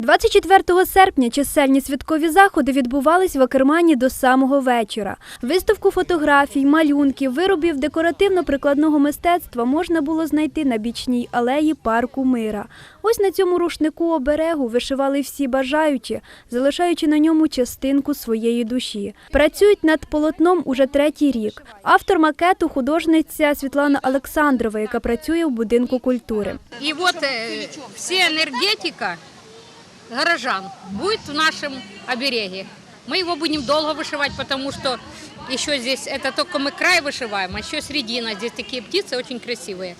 24 серпня чисельні святкові заходи відбувались в Акермані до самого вечора. Виставку фотографій, малюнків, виробів декоративно-прикладного мистецтва можна було знайти на бічній алеї парку Мира. Ось на цьому рушнику оберегу вишивали всі бажаючі, залишаючи на ньому частинку своєї душі. Працюють над полотном уже третій рік. Автор макету художниця Світлана Олександрова, яка працює в будинку культури. И вот э, вся энергетика горожан будет в нашем обереге. Мы его будем долго вышивать, потому что еще здесь, это только мы край вышиваем, а еще середина. Здесь такие птицы очень красивые.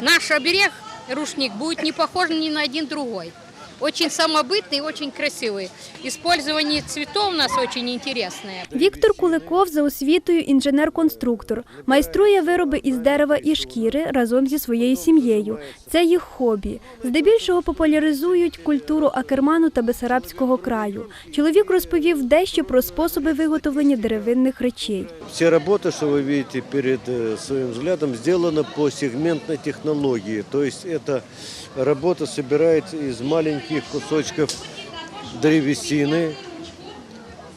Наш оберег, рушник, будет не похож ни на один другой. Очень самобытный и очень красивый. Использование цветов у нас очень интересное. Віктор Куликов за освітою інженер-конструктор. Майструє вироби із дерева і шкіри разом зі своєю сім'єю. Це їх хобі. Здебільшого популяризують культуру Акерману та Бесарабського краю. Чоловік розповів дещо про способи виготовлення деревинних речей. Все работы, что вы видите перед э, своим взглядом, сделаны по сегментной технологии. То есть эта работа собирается из маленьких кусочков древесины,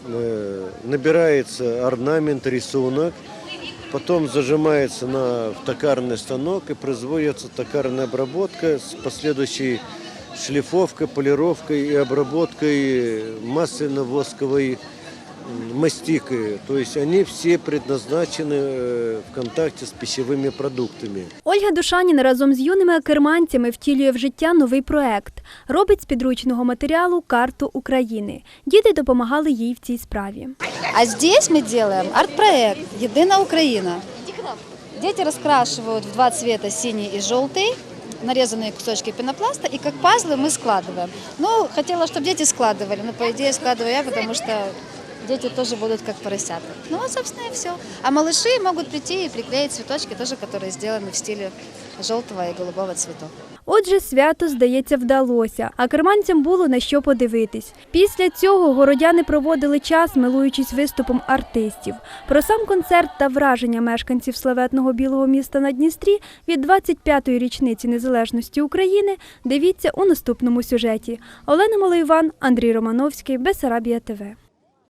э, набирается орнамент, рисунок, потом зажимается на в токарный станок и производится токарная обработка с последующей шлифовкой, полировкой и обработкой масляно-восковой м, мастикой. То есть они все предназначены э, в контакте с пищевыми продуктами. Ольга Душаніна разом з юними акерманцями втілює в життя новий проект. Робить з підручного матеріалу карту України. Діти допомагали їй в цій справі. А здесь мы делаем арт-проект «Единая Украина». Дети раскрашивают в два цвета, синий и желтый, нарезанные кусочки пенопласта, и как пазлы мы складываем. Ну, хотела, чтобы дети складывали, но по идее складываю я, потому что дети тоже будут как поросята. Ну, вот, собственно, и все. А малыши могут прийти и приклеить цветочки, тоже которые сделаны в стиле желтого и голубого цветов. Отже, свято, здається, вдалося, а керманцям було на що подивитись. Після цього городяни проводили час, милуючись виступом артистів. Про сам концерт та враження мешканців славетного білого міста на Дністрі від 25-ї річниці незалежності України дивіться у наступному сюжеті. Олена Малоїван, Андрій Романовський, Бесарабія ТВ.